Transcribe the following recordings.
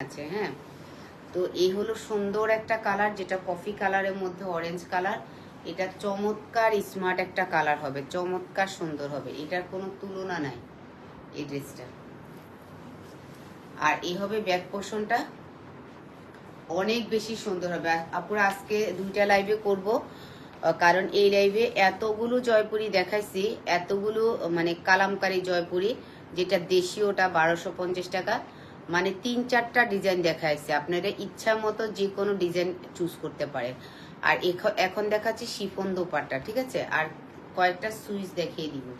আছে হ্যাঁ? তো এই হলো সুন্দর একটা কালার, যেটা কফি কালারের মধ্যে অরেঞ্জ কালার। এটা চমৎকার স্মার্ট একটা কালার হবে, চমৎকার সুন্দর হবে। এটার কোনো তুলনা নাই এই ড্রেসটা। আর এই হবে ব্যাক পোর্শনটা অনেক বেশি সুন্দর হবে। আপুরা আজকে দুইটা লাইভে করব কারণ এই লাইভে এতগুলো জয়পুরি দেখাইছি, এতগুলো মানে কালামকারী জয়পুরি, যেটা দেশীয়টা বারোশো পঞ্চাশ টাকা। মানে তিন চারটা ডিজাইন দেখাইছে। আপনারা ইচ্ছা মতো যে কোনো ডিজাইন চুজ করতে পারেন। আর এখ- এখন দেখাচ্ছি শিফন দোপাট্টা, ঠিক আছে? আর কয়েকটা সুইচ দেখিয়ে দিব।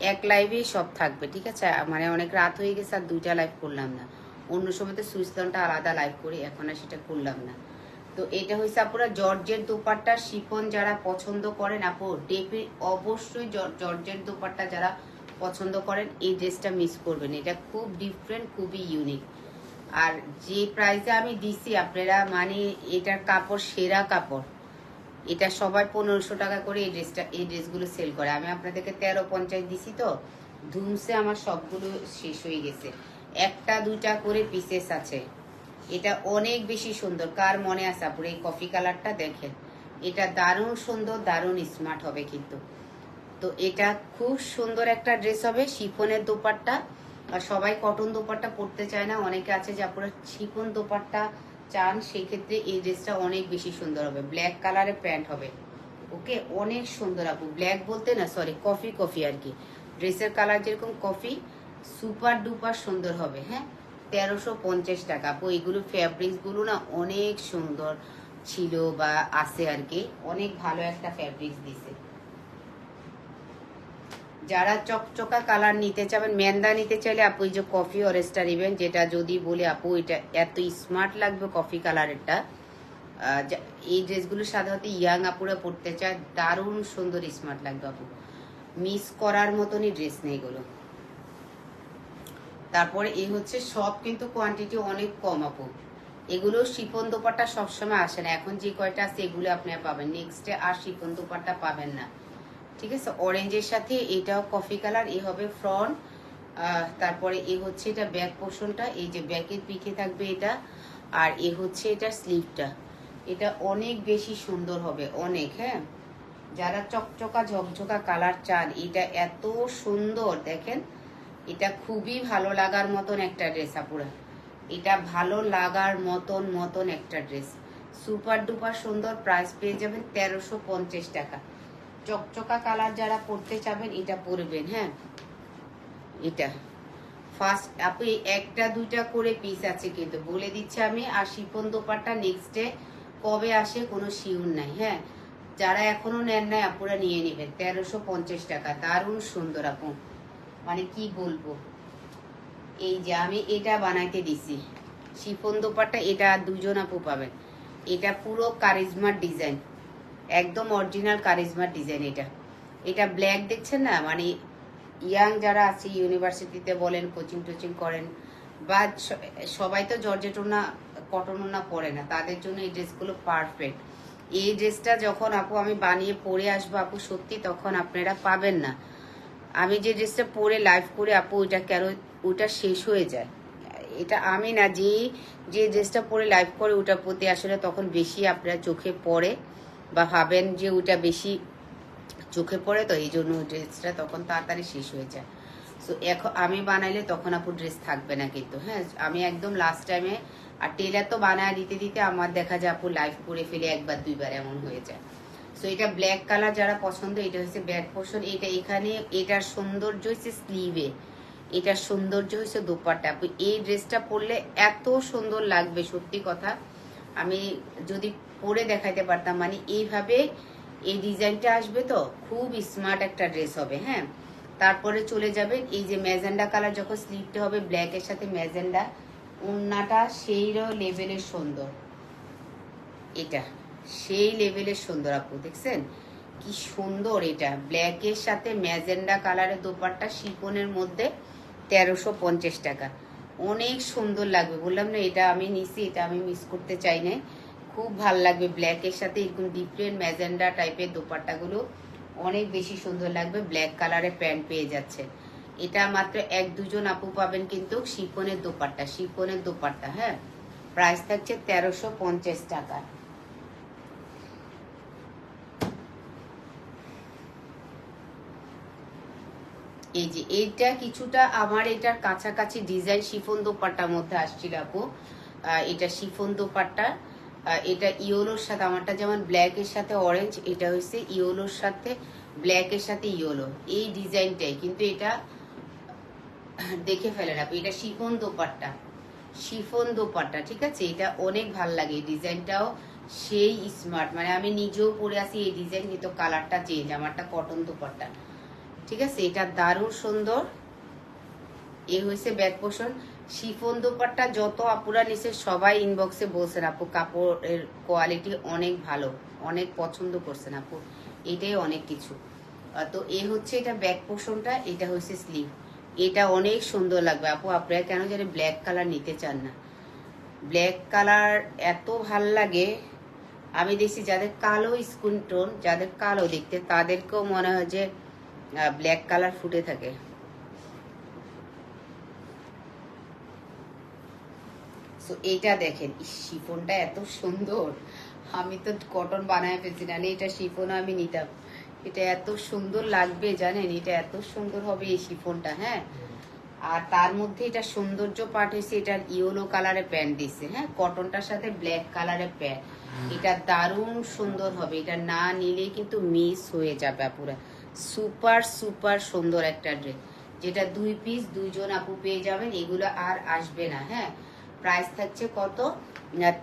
এক লাইভে সব থাকবে, ঠিক আছে? মানে অনেক রাত হয়ে গেছে, আর দুইটা লাইভ করলাম না। অন্য সময় তো সুইচ দানটা আলাদা লাইভ করি, এখন আর সেটা করলাম না। তো এটা হয়েছে আপনারা জর্জের দোপাট্টা, শিফন যারা পছন্দ করেন আপু ডেপি অবশ্যই জর- জর্জের দোপাট্টা যারা পছন্দ করেন, এই ড্রেসটা মিস করবেন। এটা খুব ডিফারেন্ট খুবই ইউনিক আর যে প্রাইসে আমি দিছি, আপনারা মানে এটার কাপড়, সেরা কাপড়, এটা সবাই পনেরোশো টাকা করে এই ড্রেসটা এই ড্রেসগুলো সেল করে। আমি আপনাদেরকে তেরো পঞ্চাশ দিছি তো, ধুমসে আমার সবগুলো শেষ হয়ে গেছে। একটা, দুইটা করে পিসেস আছে। এটা অনেক বেশি সুন্দর। কার মনে আছে আপুর এই কফি কালারটা দেখেন? এটা দারুণ সুন্দর, দারুণ স্মার্ট হবে কিন্তু। তো এটা খুব সুন্দর একটা ড্রেস হবে, শিফনের দোপাট্টা। আর সবাই কটন দোপাট্টা পরতে চায় না, অনেকে আছে যে আপনারা শিফন দোপাট্টা চান সেই ক্ষেত্রে এই ড্রেসটা অনেক বেশি সুন্দর হবে। ব্ল্যাক কালারের প্যান্ট হবে। ওকে? অনেক সুন্দর আপু। ব্ল্যাক বলতে না সরি কফি কফি আর কি। ড্রেসের কালার যেরকম কফি সুপার ডুপার সুন্দর হবে হ্যাঁ? তেরোশো পঞ্চাশ টাকা। আপু, এগুলো ফ্যাব্রিক্সগুলো না অনেক সুন্দর ছিল বা আছে আর কি। অনেক ভালো একটা ফ্যাব্রিক্স দিছে। যারা চকচকা কালার নিতে চাবেন মেন্দা নিতে চাইলে আপু যে কফি অরেস্টটা নেবেন যেটা যদি বলে আপু এটা এত স্মার্ট লাগবে কফি কালারেরটা এই ড্রেসগুলো সাধারণত ইয়াং আপুরা পড়তে চায়, দারুণ সুন্দর স্মার্ট লাগবে আপু। মিস করার মতনই ড্রেস নেই এগুলো। তারপরে এই হচ্ছে সব কিন্তু কোয়ান্টিটি অনেক কম আপু। এগুলো শিফন দোপাট্টা সবসময় আসে না। এখন যে কয়টা আছে এগুলো আপনি পাবেন। নেক্সটে আর শিফন দোপাট্টা পাবেন না। ঠিক আছে? অরেঞ্জের সাথে এটাও কফি কালার এ হবে ফ্রন্ট তারপরে এ হচ্ছে এটা ব্যাক পোর্শনটা এই যে ব্যাকের পিকে থাকবে এটা, আর এ হচ্ছে এটা স্লিভটা এটা অনেক বেশি সুন্দর হবে, অনেক হ্যাঁ? যারা চকচকা, ঝকঝকা কালার চান, এটা এত সুন্দর, দেখেন? এটা খুবই ভালো লাগার মতন একটা ড্রেস আপুরা। এটা ভালো লাগার মতন মতন একটা ড্রেস সুপার ডুপার সুন্দর প্রাইস পেয়ে যাবেন তেরোশো পঞ্চাশ টাকা। চকচকা কালার যারা পরতে চাবেন, এটা পরবেন হ্যাঁ? এটা। ফার্স্ট আপনি একটা, দুইটা করে পিস আছে কিন্তু। বলে দিচ্ছি আমি, আর শিফন দোপারটা নেক্সট ডে কবে আসে কোনো শিউর নাই হ্যাঁ? যারা এখনও নেন নাই, আপুরা নিয়ে নেবেন। তেরোশো পঞ্চাশ টাকা। দারুণ সুন্দর আপু। মানে কি বলব? এই যে আমি এটা বানাইতে দিছি। শিফন দোপারটা এটা দুজন আপু পাবেন। এটা পুরো কারিজমার ডিজাইন একদম অরিজিনাল কারিজমার ডিজাইন এটা। এটা ব্ল্যাক দেখছেন না? মানে ইয়াং যারা আছে ইউনিভার্সিটিতে বলেন কোচিং টোচিং করেন, বা সবাই তো জর্জেটোনা কটনোনা পরে না, তাদের জন্য এই ড্রেসগুলো পারফেক্ট এই ড্রেসটা যখন আপু আমি বানিয়ে পরে আসব আপু, সত্যি তখন আপনারা পাবেন না। আমি যে ড্রেসটা পরে লাইভ করে আপু ওইটা কেন ওইটা শেষ হয়ে যায়। এটা আমি না, যে যে ড্রেসটা পরে লাইভ করে ওটার প্রতি আসলে তখন বেশি আপনার চোখে পড়ে। বা ভাবেন যে ওইটা বেশি চোখে পড়ে, তো এই জন্য ড্রেসটা তখন তাড়াতাড়ি শেষ হয়ে যায়। সো এখন আমি বানাইলে তখন আপু ড্রেস থাকবে না কিন্তু হ্যাঁ? আমি একদম লাস্ট টাইমে আর টেলার তো বানায় দিতে দিতে আমার দেখা যায় আপু লাইভ করে ফেলে একবার দুইবার এমন হয়ে যায়। সো এটা ব্ল্যাক কালার যারা পছন্দ, এটা হচ্ছে ব্যাক পোর্শন এটা এখানে, এটার সৌন্দর্য হচ্ছে স্লিভে এটার সৌন্দর্য হচ্ছে দোপাট্টা। আপু, এই ড্রেসটা পরলে এত সুন্দর লাগবে, সত্যি কথা। আমি যদি পরে দেখাইতে পারতাম। মানে এইভাবে এই ডিজাইনটা আসবে তো, খুব স্মার্ট একটা ড্রেস হবে হ্যাঁ? তারপরে চলে যাবে এই যে ম্যাজেন্ডা কালার, যখন স্লিভটা হবে ব্ল্যাকের সাথে ম্যাজেন্ডা ওন্নাটা সেই লেভেলের সুন্দর। এটা সেই লেভেলের সুন্দর আপু, দেখছেন? কি সুন্দর এটা। ব্ল্যাকের সাথে ম্যাজেন্ডা কালারের দোপাট্টা শিপনের মধ্যে তেরোশো পঞ্চাশ টাকা। অনেক সুন্দর লাগবে। বললাম না, এটা আমি নিছি, এটা আমি মিস করতে চাই না খুব ভালো লাগবে ব্ল্যাকের সাথে, এরকম ডিফারেন্ট ম্যাজেন্ডা টাইপের দোপাট্টাগুলো অনেক বেশি সুন্দর লাগবে ব্ল্যাক কালারের প্যান্ট পেয়ে যাচ্ছে। এটা মাত্র এক দুজন আপু পাবেন কিন্তু শিফনের দোপাট্টা শিফনের দোপাট্টা হ্যাঁ? প্রাইস থাকছে তেরোশো পঞ্চাশ টাকা। এই যে, এইটা কিছুটা আমার এটার কাছাকাছি ডিজাইন শিফন দোপাট্টার মধ্যে আসছিল আপু। এটা শিফন দোপাট্টা। এটা ইয়োলোর সাথে, আমারটা যেমন ব্ল্যাক এর সাথে অরেঞ্জ এটা হচ্ছে ইয়োলোর সাথে ব্ল্যাক এর সাথে ইয়োলো এই ডিজাইনটাই, কিন্তু এটা দেখে ফেলেন আপনি, এটা শিফন দোপাট্টা। শিফন দোপাট্টা, ঠিক আছে? এটা অনেক ভালো লাগে, এই ডিজাইনটাও সেই স্মার্ট মানে আমি নিজেও পরে আছি, এই ডিজাইন কিন্তু কালারটা চেঞ্জ আমারটা কটন দোপাট্টা। ঠিক আছে? এটা দারুণ সুন্দর। এ হয়েছে ব্যাক পোষণ। শিফন দোপাট্টা যত আপুরা নিচে সবাই ইনবক্সে বলছেন, আপু, কাপড়ের কোয়ালিটি অনেক ভালো, অনেক পছন্দ করছেন আপু। এটাই অনেক কিছু। তো এ হচ্ছে এটা ব্যাক পোষণটা এটা হচ্ছে স্লিভ এটা অনেক সুন্দর লাগবে আপু। আপনারা কেন জানি ব্ল্যাক কালার নিতে চান না। ব্ল্যাক কালার এত ভালো লাগে, আমি দেখছি যাদের কালো স্কিন টোন যাদের কালো দেখতে, তাদেরকেও মনে হয় যে ব্ল্যাক কালার ফুটে থাকে। সো এইটা দেখেন শিফনটা এত সুন্দর। আমি তো কটন বানায় ফেলছি না এটা শিফন আমি নিতাম। এটা এত সুন্দর লাগবে, জানেন? এটা এত সুন্দর হবে এই শিফনটা হ্যাঁ? আর তার মধ্যে এটা সৌন্দর্য পাঠ হয়েছে এটা ইয়েলো কালারের প্যান্ট দিছে হ্যাঁ? কটনটার সাথে ব্ল্যাক কালারের প্যান্ট। এটা দারুণ সুন্দর হবে, এটা না নিলে কিন্তু মিস হয়ে যাবে আপুরা। সুপার সুপার সুন্দর একটা ড্রেস। যেটা দুই পিস, দুইজন আপু পেয়ে যাবেন, এগুলো আর আসবে না হ্যাঁ? প্রাইস থাকছে কত?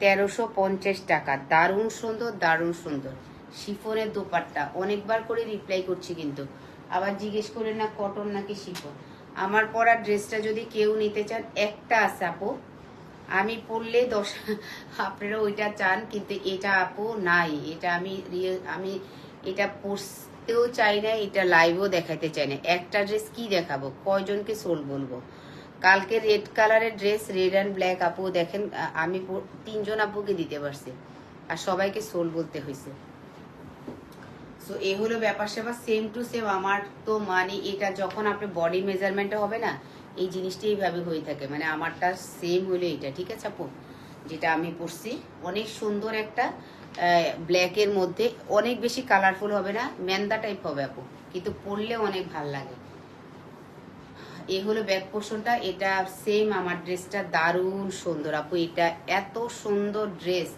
তেরোশো পঞ্চাশ টাকা। দারুণ সুন্দর দারুণ সুন্দর। শিফনের দোপাট্টা। অনেকবার করে রিপ্লাই করছি কিন্তু। আবার জিজ্ঞেস করে না কটন নাকি শিফন? আমার পরা ড্রেসটা যদি কেউ নিতে চান, একটা আছে আপু। আমি পরলে দশ, আপনারা ওইটা চান, কিন্তু এটা আপু নাই। এটা আমি আমি এটা পরতেও চাই না, এটা লাইভও দেখাতে চাই না। একটা ড্রেস কি দেখাবো? কয়জনকে সোল বলব? কালকে রেড কালারের ড্রেস রেড অ্যান্ড ব্ল্যাক আপু, দেখেন আমি তিনজন আপুকে দিতে পারছি। আর সবাইকে সোল বলতে হয়েছে সো এ হলো ব্যাপার স্যাপার সেম টু সেম আমার তো মানে এটা যখন আপনি বডি মেজারমেন্টে হবে না, এই জিনিসটা এইভাবে হয়ে থাকে। মানে আমারটা সেম হলো এটা ঠিক আছে আপু? যেটা আমি পরছি, অনেক সুন্দর একটা ব্ল্যাকের মধ্যে, অনেক বেশি কালারফুল হবে না, ম্যান্দা টাইপ হবে আপু। কিন্তু পরলে অনেক ভালো লাগে। এ হলো ব্যাক পোর্শনটা, এটা সেম আমার ড্রেসটা, দারুণ সুন্দর। আপু, এটা এত সুন্দর ড্রেস,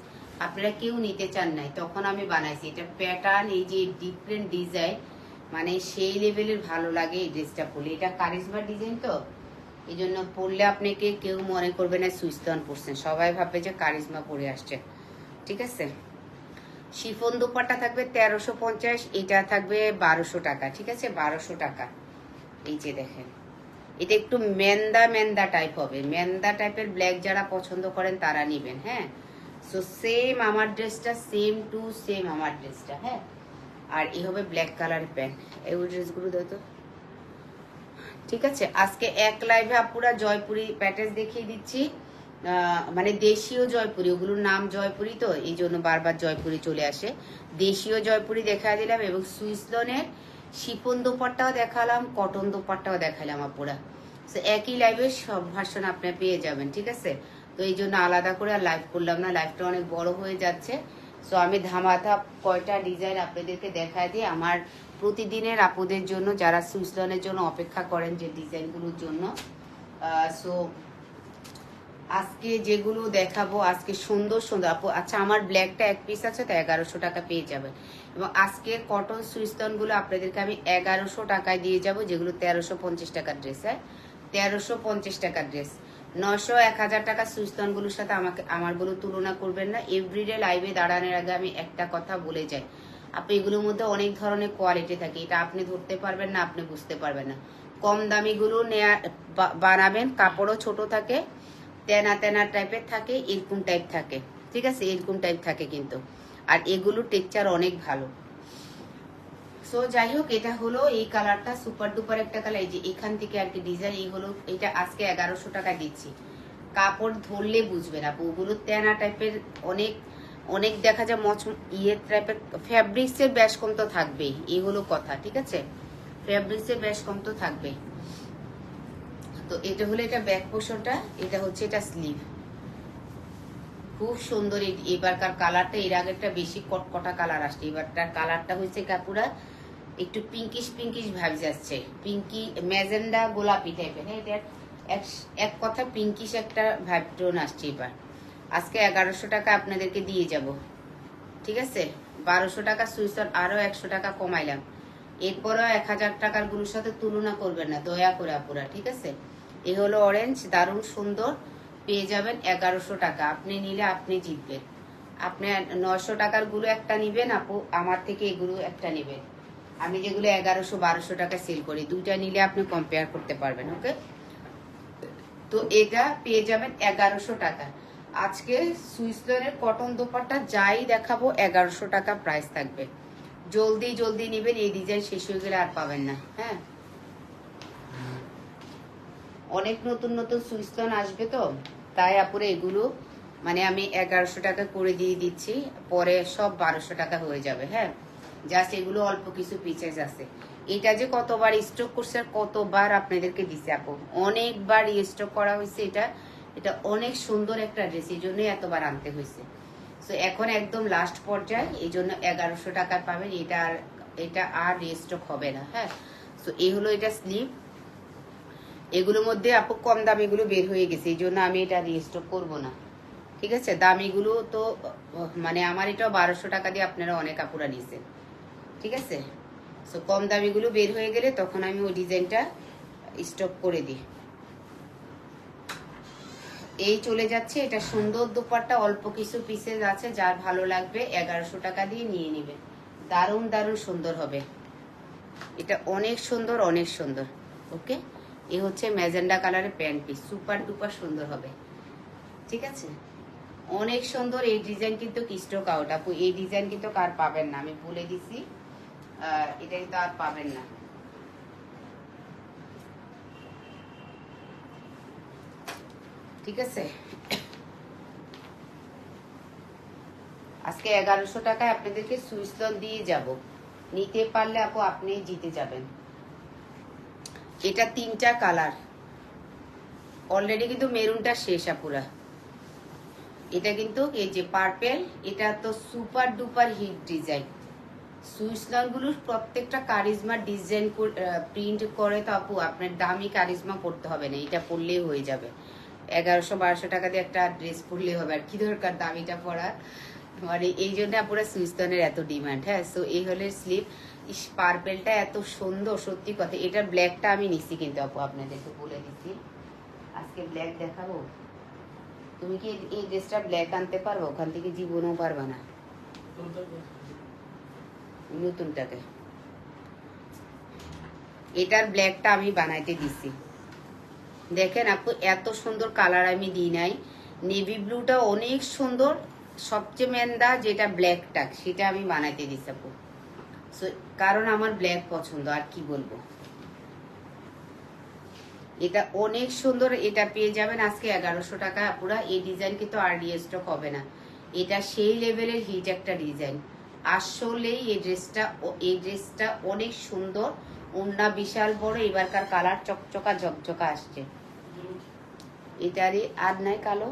আপনারা কেউ নিতে চান নাই, তখন আমি বানাইছি। এটা প্যাটার্ন এই যে ডিফারেন্ট ডিজাইন মানে সেই লেভেলের ভালো লাগে এই ড্রেসটা পরলে। এটা কারিজমা ডিজাইন তো এই জন্য পরলে আপনাকে কেউ মনে করবে না সুইস্তন পরছেন সবাই ভাববে যে কারিজমা পরে আসছে। ঠিক আছে? শিফন দুপাট্টা থাকবে তেরোশো পঞ্চাশ, এটা থাকবে বারোশো টাকা। ঠিক আছে? বারোশো টাকা। এই যে দেখেন। এটা একটু মেন্দা মেন্দা টাইপ হবে। মেন্দা টাইপের ব্ল্যাক যারা পছন্দ করেন তারা নিবেন হ্যাঁ? সো সেম আমার ড্রেসটা সেম টু সেম আমার ড্রেসটা হ্যাঁ? আর এই হবে ব্ল্যাক কালার প্যান্ট এই ড্রেসগুলো দাও তো। ঠিক আছে? আজকে এক লাইভে আপুরা জয়পুরি প্যাটেজ দেখিয়ে দিচ্ছি। মানে দেশীয় জয়পুরি, ওগুলোর নাম জয়পুরি তো, এই জন্য বারবার জয়পুরি চলে আসে। দেশীয় জয়পুরি দেখা দিলাম এবং সুইসলনের শিপন দোপাট্টাও দেখালাম, কটন দোপাট্টাও দেখালাম আপুরা। তো একই লাইভে সব ভার্সন আপনি পেয়ে যাবেন, ঠিক আছে? তো এই জন্য আলাদা করে আর লাইভ করলাম না লাইভটা অনেক বড় হয়ে যাচ্ছে। সো আমি ধামাধাপ কয়টা ডিজাইন আপনাদেরকে দেখা দিই। আমার প্রতিদিনের আপুদের জন্য, যারা সুইসলনের জন্য অপেক্ষা করেন যে ডিজাইনগুলোর জন্য। সো আজকে যেগুলো দেখাবো, আজকে সুন্দর সুন্দর। আপু আচ্ছা আমার ব্ল্যাকটা এক পিস আছে, তো এগারোশো টাকা পেয়ে যাবেন। এবং আজকের কটন সুইস্তনগুলো আপনাদেরকে আমি এগারোশো টাকায় দিয়ে যাব, যেগুলো তেরোশো পঞ্চাশ টাকার ড্রেস হ্যাঁ? তেরোশো পঞ্চাশ টাকার ড্রেস নশো এক হাজার টাকার সুইস্তনগুলোর সাথে আমাকে আমারগুলো তুলনা করবেন না। এভরিডে লাইভে দাঁড়ানোর আগে আমি একটা কথা বলে যাই। আপনি এগুলোর মধ্যে অনেক ধরনের কোয়ালিটি থাকে। এটা আপনি ধরতে পারবেন না, আপনি বুঝতে পারবেন না। কম দামিগুলো নেয়া বানাবেন। কাপড়ও ছোট থাকে। তেনা তেনা টাইপের থাকে, এরকম টাইপ থাকে। ঠিক আছে? এরকম টাইপ থাকে কিন্তু। আর এগুলো টেকচার অনেক ভালো। সো যাই হোক এটা হলো এই কালারটা সুপার ডুপার একটা কালার এই যে এখান থেকে আর কি ডিজাইন এই হলো, এটা আজকে এগারোশো টাকা দিচ্ছি। কাপড় ধরলে বুঝবে না ওগুলো তেনা টাইপের অনেক অনেক দেখা যায় মচ ইয়ে টাইপের ফ্যাব্রিক্সের ব্যাস কম তো থাকবেই। এই হলো কথা, ঠিক আছে? ফ্যাব্রিক্সের ব্যাস কম তো থাকবেই। তো এটা হলো এটা ব্যাক পোর্শনটা এটা হচ্ছে এটা স্লিভ খুব সুন্দর এবারকার কালারটা এর আগেরটা বেশি কটকটা কালার আসছে। এবারটার কালারটা হয়েছে কাপুরা একটু পিঙ্কিশ পিঙ্কিশ ভাব যাচ্ছে। পিঙ্কি ম্যাজেন্ডা গোলাপি টাইপের হ্যাঁ এটা এক কথা পিঙ্কিশ একটা ভাইব টোন আসছে এবার। আজকে এগারোশো টাকা আপনাদেরকে দিয়ে যাব। ঠিক আছে? বারোশো টাকা সুইসন আরও একশো টাকা কমাইলাম। এরপরও এক হাজার টাকারগুলোর সাথে তুলনা করবেন না, দয়া করে আপুরা। ঠিক আছে? এ হলো অরেঞ্জ দারুণ সুন্দর, পেয়ে যাবেন এগারোশো টাকা। আপনি নিলে আপনি জিতবেন। আপনি নশো টাকারগুলো একটা নিবেন, আপু, আমার থেকে এগুলো একটা নেবেন। আমি যেগুলো এগারোশো, বারোশো টাকা সেল করি, দুইটা নিলে আপনি কম্পেয়ার করতে পারবেন ওকে তো এটা পেয়ে যাবেন এগারোশো টাকা। আজকে সুইসলনের কটন দোপাট্টা যাই দেখাবো, এগারোশো টাকা প্রাইস থাকবে। জলদি জলদি নেবেন, এই ডিজাইন শেষ হয়ে গেলে আর পাবেন না হ্যাঁ? অনেক নতুন নতুন সুইসলন আসবে তো, তাই আপুরে এগুলো মানে আমি এগারোশো টাকা করে দিয়ে দিচ্ছি, পরে সব বারোশো টাকা হয়ে যাবে হ্যাঁ? জাস্ট এগুলো অল্প কিছু পিচেস আছে। এটা যে কতবার স্টক করছে আর কতবার আপনাদেরকে দিছে আপু। অনেকবার স্টক করা হয়েছে এটা এটা অনেক সুন্দর একটা ড্রেস এই জন্যই এতবার আনতে হয়েছে। সো এখন একদম লাস্ট পর্যায়ে, এই জন্য এগারোশো টাকা পাবেন, এটা আর এটা আর রিস্টক হবে না হ্যাঁ? সো এই হলো এটা স্লিপ এগুলোর মধ্যে আপু কম দামিগুলো বের হয়ে গেছে, এই জন্য আমি এটা রিস্টক করব না। ঠিক আছে? দামিগুলো তো মানে আমার এটা বারোশো টাকা দিয়ে আপনারা অনেক কাপড়া নিয়েছেন ঠিক আছে? সো কম দামিগুলো বের হয়ে গেলে তখন আমি ওই ডিজাইনটা স্টক করে দিই। এই চলে যাচ্ছে, এটা সুন্দর দোপাট্টা, অল্প কিছু পিসেস আছে, যার ভালো লাগবে এগারোশো টাকা দিয়ে নিয়ে নেবে দারুণ দারুণ সুন্দর হবে। এটা অনেক সুন্দর অনেক সুন্দর। ওকে এ হচ্ছে ম্যাজেন্ডা কালারের প্যান্ট পিস সুপার ডুপার সুন্দর হবে। ঠিক আছে? অনেক সুন্দর এই ডিজাইন কিন্তু স্টক আউট আপু, এই ডিজাইন কিন্তু কার পাবেন না? আমি বলে দিছি। এটা কিন্তু আর পাবেন না। ঠিক আছে? আজকে এগারোশো টাকায় আপনাদেরকে সুইসলন দিয়ে যাব। নিতে পারলে আপু আপনি জিতে যাবেন। এটা তিনটা কালার। অলরেডি কিন্তু মেরুনটা শেষ আপুরা। এটা কিন্তু এই যে পার্পেল এটা তো সুপার ডুপার হিট ডিজাইন সুইসলনগুলোর প্রত্যেকটা কারিজমা ডিজাইন প্রিন্ট করে তো আপু, আপনার দামি কারিজমা পড়তে হবে না, এটা পরলেই হয়ে যাবে। এগারোশো বারোশো টাকা দিয়ে একটা ড্রেস পরলেই হবে, আর কি দরকার দামিটা পরার মানে এই জন্য আপুরা সুইস্তনের এত ডিমান্ড হ্যাঁ? সো এই হলে স্লিপ ইস পার্পেলটা এত সুন্দর, সত্যি কথা। এটার ব্ল্যাকটা আমি নিচ্ছি কিন্তু, আপু, আপনাদেরকে বলে দিচ্ছি। আজকে ব্ল্যাক দেখাবো। তুমি কি এই ড্রেসটা ব্ল্যাক আনতে পারব ওখান থেকে জীবনও পারবে না। নতুনটাকে এটার ব্ল্যাকটা আমি বানাইতে দিছি দেখেন, আপু, এত সুন্দর কালার আমি দিই নাই। নেভি ব্লুটা অনেক সুন্দর সবচেয়ে মেন্দা যেটা ব্ল্যাকটা সেটা আমি বানাইতে আপু। So, কারণ আমার ব্ল্যাক পছন্দ আর কি বলব? এটা অনেক সুন্দর এটা পেয়ে যাবেন আজকে এগারোশো টাকা। পুরা এই ডিজাইন কিন্তু আর স্টক হবে না। এটা সেই লেভেলের হিট একটা ডিজাইন আসলেই এই ড্রেসটা এই ড্রেসটা অনেক সুন্দর। ওন্না বিশাল বড় এবারকার কালার চকচকা ঝকঝকা আসছে। এটারই আর নাই কালো?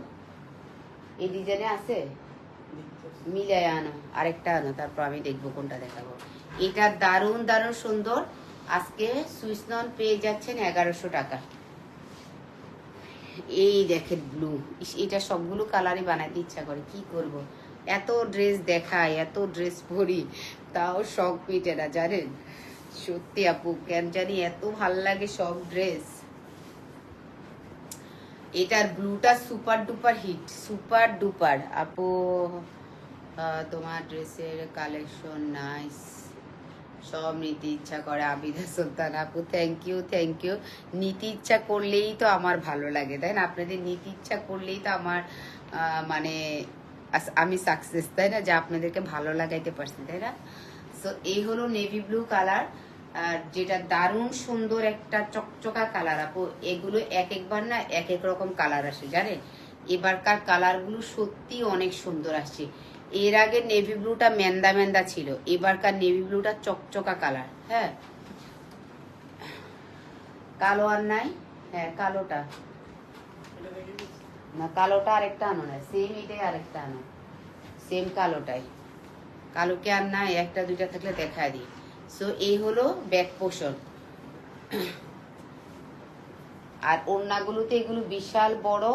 এই ডিজাইনে আছে? মিলাই আনো, আরেকটা আনো, তারপর আমি দেখব কোনটা দেখাবো। এটা দারুণ দারুণ সুন্দর। আজকে সুইসনন পেয়ে যাচ্ছেন এগারোশো টাকা। এই দেখেন ব্লু এটা সবগুলো কালারই বানাতে ইচ্ছা করে, কি করব। এত ড্রেস দেখায়, এত ড্রেস পরি, তাও শখ মিটে না, জানেন? সত্যি আপু, কেন জানি এত ভালো লাগে সব ড্রেস এটার ব্লুটা super duper hit super duper আপু তোমার ড্রেসের কালেকশন নাইস সব নিতে ইচ্ছা করে, আবিদা সুলতান আপু থ্যাংক ইউ থ্যাংক ইউ নিতে ইচ্ছা করলেই তো আমার ভালো লাগে, তাই না? আপনাদের নিতে ইচ্ছা করলেই তো আমার মানে আমি সাকসেস তাই না? যে আপনাদেরকে ভালো লাগাইতে পারছি, তাই না? সো এই হলো নেভি ব্লু কালার আর যেটা দারুণ সুন্দর একটা চকচকা কালার আপু। এগুলো এক একবার না এক এক রকম কালার আসে, জানেন? এবারকার কালারগুলো সত্যি অনেক সুন্দর আসছে। এর আগে নেভি ব্লুটা মেন্দা মেন্দা ছিল। এবারকার নেভি ব্লুটা চকচকা কালার হ্যাঁ? কালো আর নাই? হ্যাঁ কালোটা। না, কালোটা আরেকটা আনো না সেম এটাই আরেকটা আনো। সেম কালোটাই। কালোকে আর নাই, একটা, দুইটা থাকলে দেখা দিই। সো এই হলো ব্যাক পোষণ আর ওড়নাগুলোতে এগুলো বিশাল বড়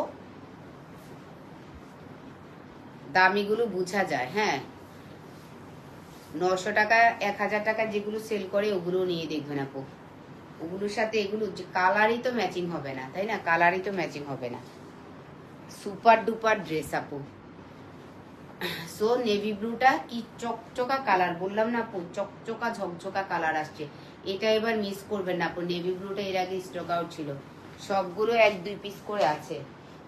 দামিগুলো বোঝা যায় হ্যাঁ। নশো টাকা, এক হাজার টাকা যেগুলো সেল করে, ওগুলো নিয়ে দেখবেন আপু। ওগুলোর সাথে এগুলো কালারই তো ম্যাচিং হবে না, তাই না? কালারই তো ম্যাচিং হবে না। সুপার ডুপার ড্রেস আপু। সো নেভি ব্লুটা কি চকচকা কালার বললাম না আপু, চকচকা, ঝকঝকা কালার আসছে। এটা এবার মিস করবেন না আপু নেভি ব্লুটা এর আগে স্টক আউট ছিল। সবগুলো এক দুই পিস করে আছে।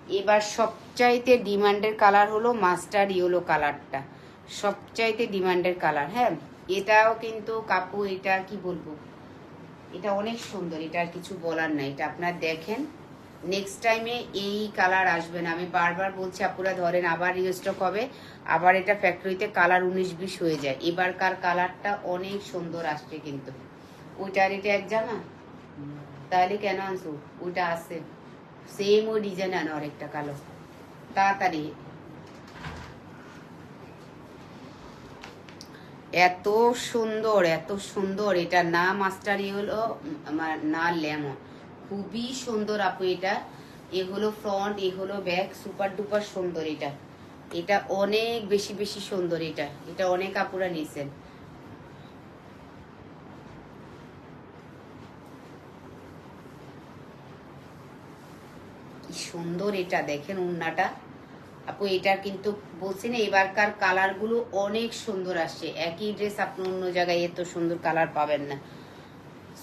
এবার সবচাইতে ডিমান্ডের কালার হলো মাস্টার ইয়েলো কালারটা। সবচাইতে ডিমান্ডের কালার হ্যাঁ? এটাও কিন্তু কাপু এটা কি বলব? এটা অনেক সুন্দর, এটা আর কিছু বলার নাই, এটা আপনার দেখেন। নেক্সট টাইমে এই কালার আসবে না। আমি বারবার বলছি, আপুরা ধরেন আবার রিস্টক হবে, আবার এটা ফ্যাক্টরিতে কালার উনিশ বিশ হয়ে যায়। এবারকার কালারটা অনেক সুন্দর আসছে কিন্তু। ওইটার এটা এক জামা তাহলে কেন আনছো? ওইটা আছে। সেম ওই ডিজাইন আনো আরেকটা কালো। তাড়াতাড়ি। এত সুন্দর এত সুন্দর। এটা না মাস্টার হলো আমার না লেমন। খুবই সুন্দর আপু এটা। এ হলো ফ্রন্ট এ হলো ব্যাক সুপার ডুপার সুন্দর এটা। এটা অনেক বেশি বেশি সুন্দর এটা। এটা অনেক আপুরা নিছেন কি সুন্দর এটা দেখেন উন্নাটা। আপু, এটা কিন্তু বলছি না, এবারকার কালারগুলো অনেক সুন্দর আসছে। একই ড্রেস আপনি অন্য জায়গায় এত সুন্দর কালার পাবেন না।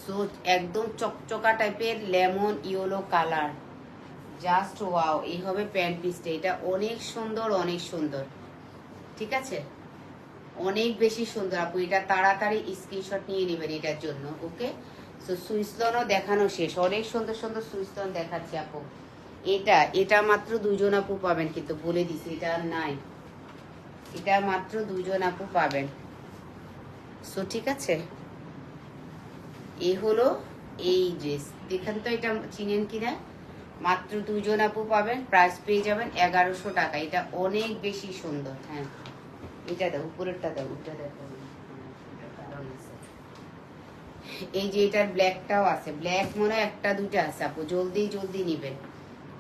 সো একদম চকচকা টাইপের lemon yellow colour. Just wow এই হবে প্যান্ট পিসটা। এটা অনেক সুন্দর অনেক সুন্দর। ঠিক আছে? অনেক বেশি সুন্দর। আপু, এটা তাড়াতাড়ি স্ক্রিনশট নিয়ে নেবেন এটার জন্য ওকে সো সুইসলনও দেখানো শেষ। অনেক সুন্দর সুন্দর সুইসলন দেখাচ্ছে, আপু। এটা এটা মাত্র দুজন আপু পাবেন, কিন্তু বলে দিছি, এটা নাই। এটা মাত্র দুজন আপু পাবেন। সো ঠিক আছে? এ হলো এই ড্রেস দেখেন তো এটা চিনেন কিনা? মাত্র দুজন আপু পাবেন প্রাইস পেয়ে যাবেন এগারোশো টাকা। এটা অনেক বেশি সুন্দর হ্যাঁ। এটা দাও, উপরেরটা দাও ওটা দেখো। এই যে এটার ব্ল্যাকটাও আছে। ব্ল্যাক মনে একটা দুইটা আছে, আপু। জলদি জলদি নিবেন।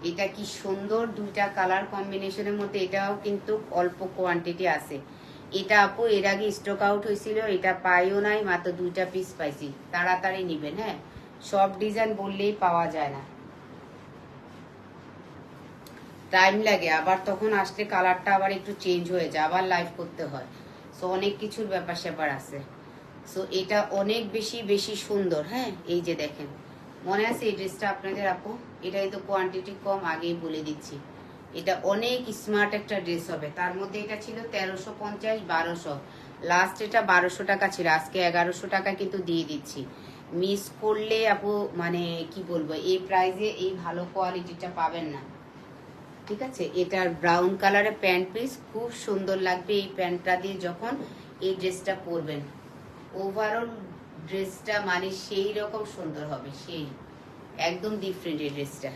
এটা কি সুন্দর দুইটা কালার কম্বিনেশনের মধ্যে? এটাও কিন্তু অল্প কোয়ান্টিটি আছে। এটা আপু, এর আগে স্টক আউট হয়েছিল, এটা পাইও নাই, মাত্র দুইটা পিস পাইছি। তাড়াতাড়ি নিবেন হ্যাঁ? সব ডিজাইন বললেই পাওয়া যায় না। টাইম লাগে, আবার তখন আসলে কালারটা আবার একটু চেঞ্জ হয়ে যায়, আবার লাইভ করতে হয়। সো অনেক কিছুর ব্যাপার স্যাপার আছে। সো এটা অনেক বেশি বেশি সুন্দর হ্যাঁ? এই যে দেখেন। মনে আছে এই ড্রেসটা আপনাদের আপু? এটা কিন্তু কোয়ান্টিটি কম, আগেই বলে দিচ্ছি। এটা অনেক স্মার্ট একটা ড্রেস হবে। তার মধ্যে এটা ছিল তেরোশো পঞ্চাশ, বারোশো। লাস্ট এটা বারোশো টাকা ছিল। আজকে এগারোশো টাকা কিন্তু দিয়ে দিচ্ছি। মিস করলে আপু মানে কি বলব, এই প্রাইজে এই ভালো কোয়ালিটিটা পাবেন না। ঠিক আছে? এটার ব্রাউন কালারের প্যান্ট পিস খুব সুন্দর লাগবে এই প্যান্টটা দিয়ে যখন এই ড্রেসটা পরবেন। ওভারঅল ড্রেসটা মানে সেই রকম সুন্দর হবে, সেই, একদম ডিফারেন্ট এই ড্রেসটা।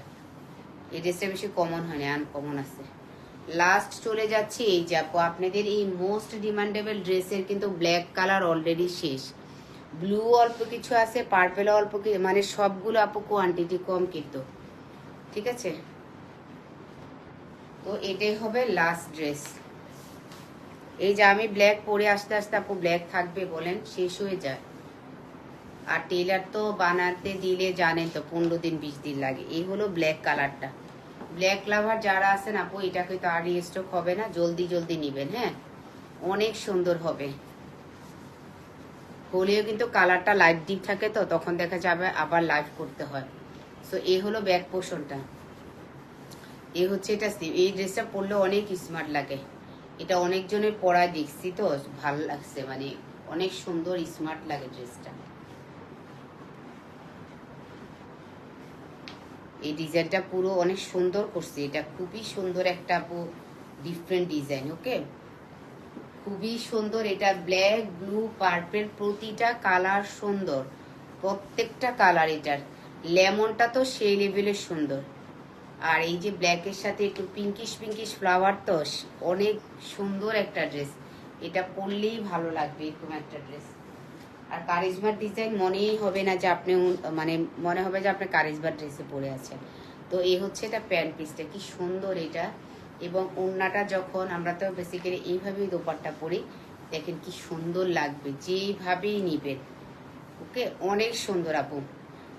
এই ড্রেসটা বেশি কমন হয় না আনকমন আছে। লাস্ট চলে যাচ্ছে, এই যে আপু, আপনাদের এই মোস্ট ডিমান্ডেবল ড্রেসের কিন্তু ব্ল্যাক কালার অলরেডি শেষ। ব্লু অল্প কিছু আছে পার্পেল অল্প কিছু মানে সবগুলো আপু কোয়ান্টিটি কম কিন্তু। ঠিক আছে? তো এটাই হবে লাস্ট ড্রেস এই যে আমি ব্ল্যাক পরে আস্তে আস্তে আপু ব্ল্যাক থাকবে বলেন, শেষ হয়ে যায়। আর টেলার তো বানাতে দিলে জানেন তো, পনেরো দিন, বিশ দিন লাগে। এই হলো ব্ল্যাক কালারটা ব্ল্যাক লাভার যারা আছেন আপু এটা কিন্তু আর স্টক হবে না, জলদি জলদি নিবেন হ্যাঁ? অনেক সুন্দর হবে। হলেও কিন্তু কালারটা লাইট ডিপ থাকে তো, তখন দেখা যাবে আবার লাইভ করতে হয়। সো এই হলো ব্যাক পোর্শনটা এই হচ্ছে এটা স্লিভ এই ড্রেসটা পরলে অনেক স্মার্ট লাগে। এটা অনেকজনের পরায় দেখছি তো, ভালো লাগছে মানে অনেক সুন্দর স্মার্ট লাগে ড্রেসটা এই ডিজাইনটা পুরো অনেক সুন্দর করছে। এটা খুবই সুন্দর একটা ডিফারেন্ট ডিজাইন ওকে খুবই সুন্দর। এটা ব্ল্যাক ব্লু পার্পেল প্রতিটা কালার সুন্দর। প্রত্যেকটা কালার এটার। লেমনটা তো সেই লেভেলের সুন্দর। আর এই যে ব্ল্যাকের সাথে একটু পিঙ্কিশ পিঙ্কিশ ফ্লাওয়ার তো, অনেক সুন্দর একটা ড্রেস এটা পরলেই ভালো লাগবে এরকম একটা ড্রেস আর কারিজমার ডিজাইন মনেই হবে না যে আপনি মানে মনে হবে যে আপনি কারিজমার ড্রেসে পরে আছেন। তো এই হচ্ছে এটা প্যান্ট পিসটা কি সুন্দর এটা। এবং ওড়নাটা যখন আমরা তো বেসিক্যালি এইভাবেই দোপাট্টা পরি, দেখেন কি সুন্দর লাগবে, যেভাবেই নিবেন। ওকে? অনেক সুন্দর আপু।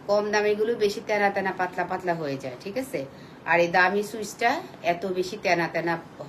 কম দামিগুলো বেশি তেনা তেনা, পাতলা পাতলা হয়ে যায়, ঠিক আছে? আর এই দামি সুইচটা এত বেশি তেনা তেনা